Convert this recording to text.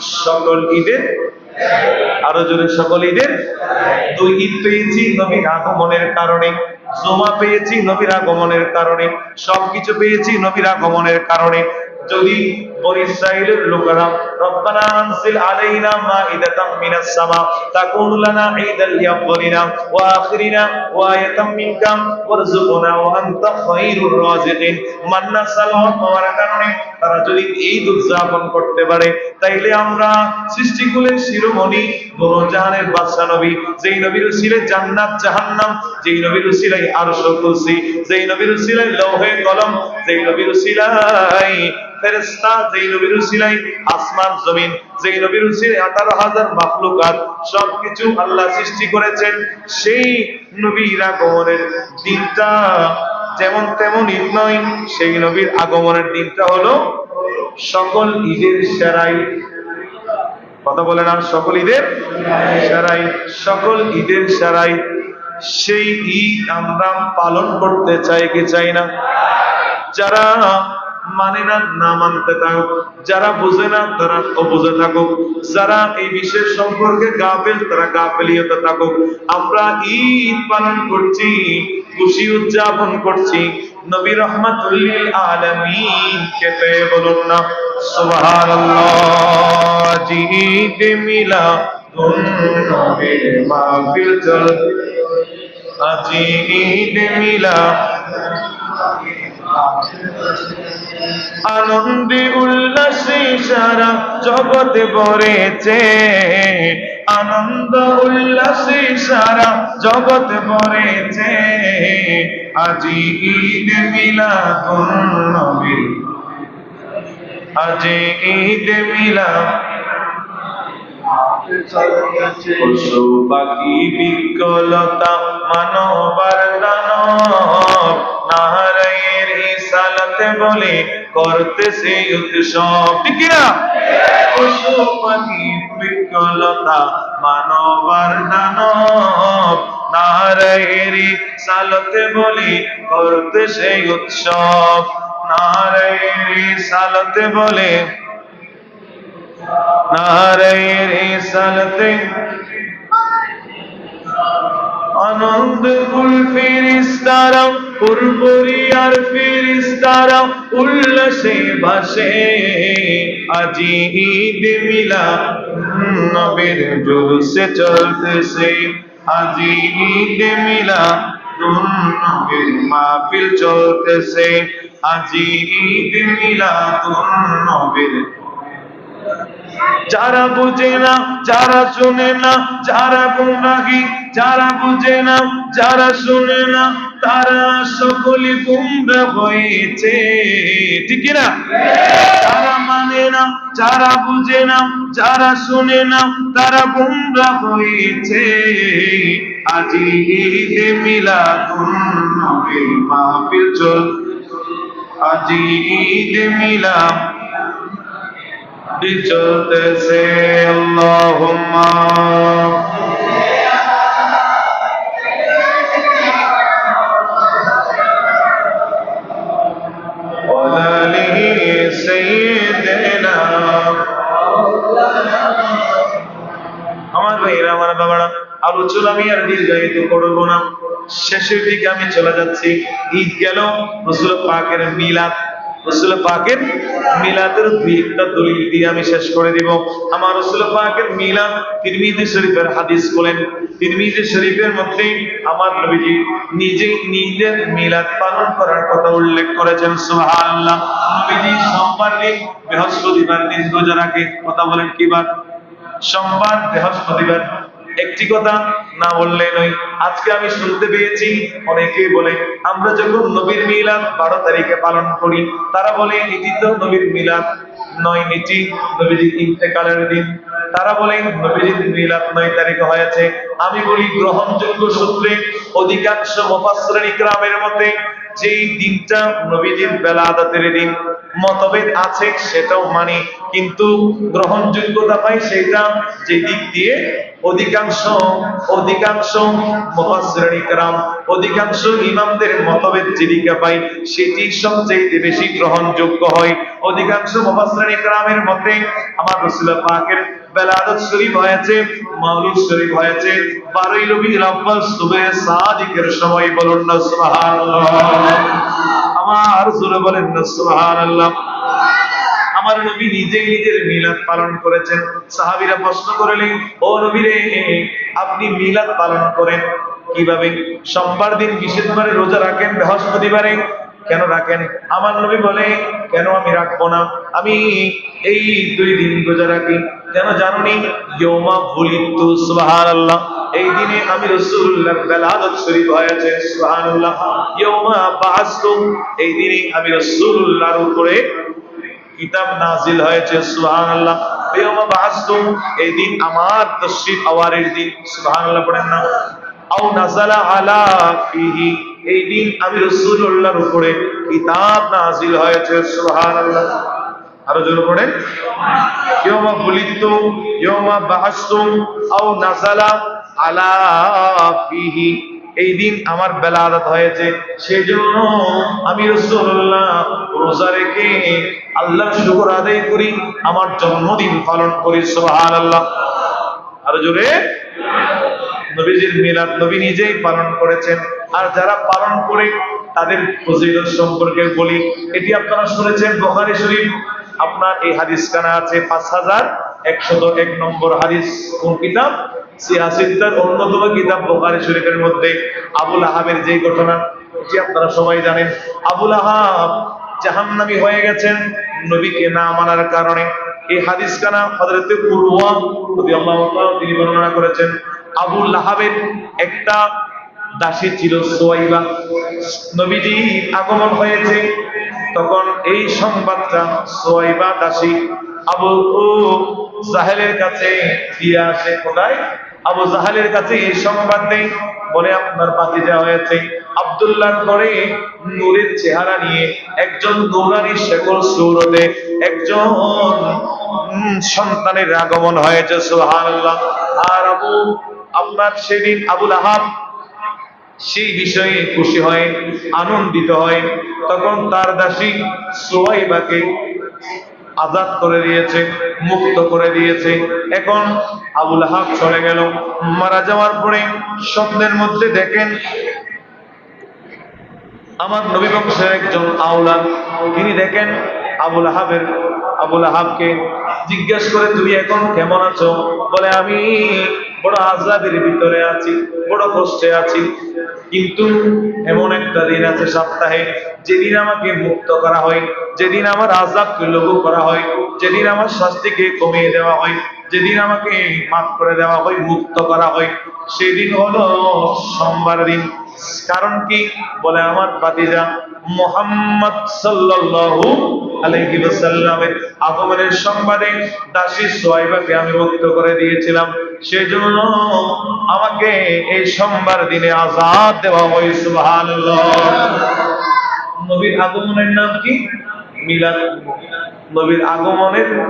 সকল ঈদের, আরও জোরে সকল ঈদের। দুই ঈদ পেয়েছি নবীর আগমনের কারণে, জমা পেয়েছি নবীর আগমনের কারণে, সবকিছু পেয়েছি নবীর আগমনের কারণে। যদি তারা যদি এই উদযাপন করতে পারে, তাইলে আমরা সৃষ্টিকুলের শিরোমণি দোনো জাহানের বাদশা নবী, যেই নবীর জান্নাত, জাহান্নাম, যেই নবীর উসিলাই আরশ কুরসি, যেই নবীর উসিলাই লৌহে কলম, যেই নবীর উসিলাই ফেরেশতা যেই নবীর আসমান, জমিন, যেই নবীর সবকিছু আল্লাহ সৃষ্টি করেছেন, সেই নবীর আগমনের দিনটা যেমন নয়, সেই নবীর আগমনের দিনটা হলো সকল ঈদের সেরাই। কথা বলে না সকল ঈদের সেরাই, সকল ঈদের সেরাই। সেই ঈদ আমরা পালন করতে চাই কি চাই না? যারা মানে না না মানতে থাকুক। যারা বুঝে না, তারা অবুঝে থাকুক। যারা এই বিশেষ সম্পর্কে গাফেল, তারা গাফেলিয়তে থাকুক। আমরা ঈদ পালন করছি, খুশি উদযাপন করছি। নবী রহমাতুল্লিল আলামিন কে পেয়ে বলুন না, সুবহানাল্লাহ জি ঈদ মিলা আজি ঈদ মিলা আনন্দে উল্লাসে সারা জগতে ভরেছে। আনন্দ উল্লাসে সারা জগৎ ভরেছে। আজি ঈদ মিলাদুন নবী। আজি ঈদ মিলাদ। পশু পাখি বিকলতা মানবার দানব ইসালাতে বলে করতেছে উৎসব। ঠিক না পশু পাখি বিকলতা মানবার দানব। নাহারায়ের ইসালাতে বলে করতেছে উৎসব। নাহারায়ের ইসালাতে বলে নারায়ের সালতে আনন্দ কুল ফিরিস্তারা পুরপুরি আর ফিরিস্তারা, উল্লাসে ভাসে আজি ঈদ মিলা নবীর জুলসে চলতেছে। আজি ঈদ মিলা নবীর মাহফিল চলতেছে। আজি ঈদ মিলা নবীর যারা বুঝে না, যারা শুনে না, যারা গুমরাহি, যারা বুঝে না, যারা শুনে না, তারা সকলে গুমরা হয়েছে। ঠিক না যারা মানে না, যারা বুঝে না, যারা শুনে না, তারা গুমরা হয়েছে। আজি ঈদে মিলাদুন নবীর মাহফিল চল। আজি ঈদে মিলাদ চলতেছে, আল্লাহুম্মা। ওয়ালালিহি সাইয়্যিদিনা। আমার ভাইরা আমার বাবারা, আলোচনা আমি আর দীর্ঘায়িত করব না। শেষের দিকে আমি চলে যাচ্ছি। ঈদ গেল রসুল পাকের মিলাদ রসুল পাকের মিলাদের দলিল দিয়ে আমি শেষ করে দিব। আমার রসুল পাকের মিলাদ শরীফের হাদিস বলেন শরীফের মধ্যে আমার নবীজি নিজে নিজের মিলাদ পালন করার কথা উল্লেখ করেছেন নবীজি সোমবার দিন, বৃহস্পতিবার দিন রোজা রাখে কথা বলেন কি বার? সোমবার, বৃহস্পতিবার। একটি কথা না বললে নয়। আজকে আমি শুনতে পেয়েছি, অনেকে বলে, আমরা যখন নবীর মিলাদ বারো তারিখে পালন করি, তারা বলে, এটি তো নবীর মিলাদ নয় এটি নবীজির ইন্তেকালের দিন। তারা বলে, নবীজির মিলাদ নয় তারিখে হয়েছে। আমি বলি, গ্রহণযোগ্য সূত্রে অধিকাংশ মুফাসসিরিন ইকরামের মতে যেই দিনটা নবীজির বেলা আদাতের দিন, মতভেদ আছে সেটাও মানি, কিন্তু গ্রহণযোগ্যতা পাই সেটা যে দিক দিয়ে অধিকাংশ অধিকাংশ মহাশ্রেণীকরাম অধিকাংশ ইমামদের মতভেদ জীবিকা পাই, সেটি সবচেয়ে বেশি গ্রহণযোগ্য হয়। অধিকাংশ মহাশ্রেণীকরামের মতে, আমার রসুল্লাহ পাকের বেলাদত শরীফ হয়েছে শরীফ হয়েছে, বারোই সুবে সাদিকের সময় বলুন না, সুবহানাল্লাহ। আমার বলেন না, সুবহানাল্লাহ। আমার নবী নিজেই নিজের মিলাদ পালন করেছেন। সাহাবীরা প্রশ্ন করলেন, ও আপনি মিলাদ পালন করেন কীভাবে? সোমবার দিন বিশেষ করে রোজা রাখেন বৃহস্পতিবারে? কেন রাখেন? আমার নবী বলে, কেন আমি রাখব না? আমি এই দুই দিন রোজা রাখি। কেন ভুলিতু সুবহানাল্লাহ। এই দিনে আমি রাসূলুল্লাহ বেলাদত শরীফ হয়েছে এই দিনে আমি রাসূলুল্লাহর উপরে কিতাব নাজিল হয়েছে ইয়াউমা বাসতুম এই দিন আমার তাশরীফ আওয়ারের দিন, সুবহানাল্লাহ পড়েন না। আও নাযালা আলা ফিহি, এই দিন আমি রাসূলুল্লাহর উপরে কিতাব নাজিল হয়েছে, সুবহানাল্লাহ। আরও জোরে ইয়াউমা বাসতুম আও আলা ফিহি। এই দিন আমার বেলাদত হয়েছে। সেজন্য আমি রোজা রেখে আল্লাহর শুকর আদায় করি, আমার জন্মদিন পালন করি, সুবহানাল্লাহ। আরও জোরে। নবীজির মিলাদ নবী নিজেই পালন করেছেন। আর যারা পালন করে, তাদের ফজিলত সম্পর্কে বলি। এটি আপনারা শুনেছেন, বুখারী শরীফ। আপনার এই হাদিস কানা আছে পাঁচ হাজার একশত এক নম্বর হাদিস। কোন কিতাব? সিয়াসিদ্দার অন্যতম কিতাব বুখারী শরীফের মধ্যে। আবুল আহাবের যে ঘটনা, এটি আপনারা সবাই জানেন। আবুল আহাব জাহান্নামী হয়ে গেছেন নবীকে না মানার কারণে। এই হাদিস রাদিয়াল্লাহু তাআলা তিনি বর্ণনা করেছেন। আবু লাহাবের একটা দাসী ছিল সোয়াইবা। নবীজি আগমন হয়েছে। তখন এই সংবাদটা সোয়াইবা দাসী আবু জাহেলের কাছে দিয়ে আসে কোথায়? আবু জাহালের কাছে এই সংবাদ নেই। বলে, আপনার বাতিজা হয়েছে। আব্দুল্লাহর ঘরে নূরের চেহারা নিয়ে একজন নৌরানি শেকল সৌরতে একজন সন্তানের আগমন হয়েছে, সুবহানাল্লাহ। আর আবু, আপনার সেদিন আবুল আহাব সেই বিষয়ে খুশি হয়, আনন্দিত হয়। তখন তার দাসী সোয়াইবাকে আজাদ করে দিয়েছে, মুক্ত করে দিয়েছে। এখন আবুল আহাব চলে গেল। মারা যাওয়ার পরে স্বপ্নের মধ্যে দেখেন, আমার নবী বংশের একজন আওলাদ। তিনি দেখেন আবুল আহাবের আবুল আহাবকে জিজ্ঞেস করে, তুমি এখন কেমন আছো? বলে, আমি বড় আজাদের ভিতরে আছি, বড় কষ্টে আছি। কিন্তু এমন একটা দিন আছে সপ্তাহে, যেদিন আমাকে মুক্ত করা হয়, যেদিন আমার আজাদকে লঘু করা হয়, যেদিন আমার শাস্তিকে কমিয়ে দেওয়া হয়, যেদিন আমাকে মাফ করে দেওয়া হয়, মুক্ত করা হয়। সেদিন হলো সোমবার দিন। কারণ কি? বলে আমার বাতিজা মোহাম্মদ সাল্লাল্লাহু আলাইহি ওয়াসাল্লামের আগমনের সংবাদে দাসী সোয়াইবাকে আমি মুক্ত করে দিয়েছিলাম। সেজন্য আমাকে এই সোমবার দিনে আজাদ দেওয়া হয়, সুবহানাল্লাহ। নবীর আগমনের নাম কি? মিলাদ। নবীর আগমনের